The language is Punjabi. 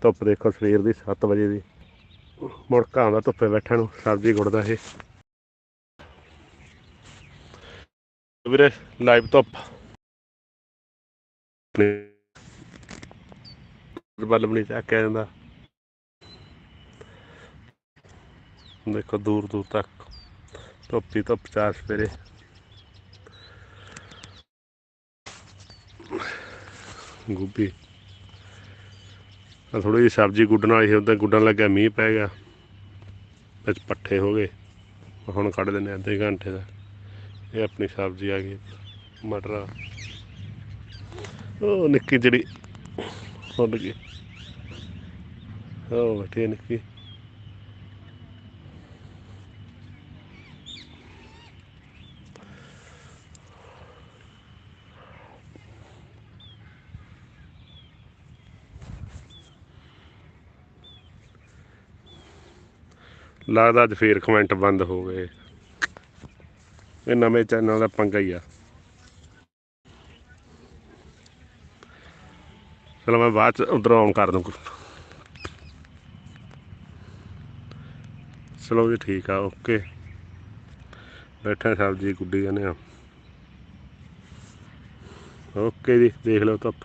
ਧੁੱਪ ਦੇਖੋ ਸਵੇਰ ਦੀ 7 ਵਜੇ ਦੀ। ਮੁੜਕਾ ਆਉਂਦਾ ਧੁੱਪੇ ਬੈਠਣ ਨੂੰ ਸਬਜ਼ੀ ਗੁੜਦਾ ਇਹ। ਵੀਰੇ, ਲਾਈਵ ਧੁੱਪ। ਬਲਬ ਨਹੀਂ ਚੱਕਿਆ ਜਾਂਦਾ। ਦੇਖੋ ਦੂਰ ਦੂਰ ਤੱਕ ਧੁੱਪ ਹੀ ਧੁੱਪ ਚਾਰ ਸਵੇਰੇ। ਗੋਭੀ। ਆ ਥੋੜੀ ਜਿਹੀ ਸਬਜ਼ੀ ਗੁੱਡਣ ਵਾਲੀ ਸੀ, ਉਦੋਂ ਗੁੱਡਣ ਲੱਗਿਆ, ਮੀਂਹ ਪੈ ਗਿਆ। ਵਿੱਚ ਪੱਠੇ ਹੋ ਗਏ। ਹੁਣ ਕੱਢ ਦਿੰਦੇ ਅੱਧੇ ਘੰਟੇ ਦਾ। ਇਹ ਆਪਣੀ ਸਬਜ਼ੀ ਆ ਗਈ, ਮਟਰ ਉਹ ਨਿੱਕੀ ਜਿਹੜੀ ਉੱਡ ਗਈ। ਉਹ ਬੈਠੀ ਨਿੱਕੀ। ਲੱਗਦਾ ਅੱਜ ਫੇਰ ਕਮੈਂਟ ਬੰਦ ਹੋ ਗਏ ਇਹ ਨਵੇਂ ਚੈਨਲ ਦਾ ਪੰਗਾ ਹੀ ਆ। ਚਲੋ ਮੈਂ ਬਾਅਦ ਚ ਉਧਰੋਂ ਆਨ ਕਰ ਦੂੰ ਚਲੋ ਜੀ ਠੀਕ ਆ ਓਕੇ ਬੈਠਾ ਸਬਜ਼ੀ ਗੁੱਡੀ ਜਾਂਦੇ ਆ। ਓਕੇ ਜੀ, ਦੇਖ ਲਓ ਧੁੱਪ।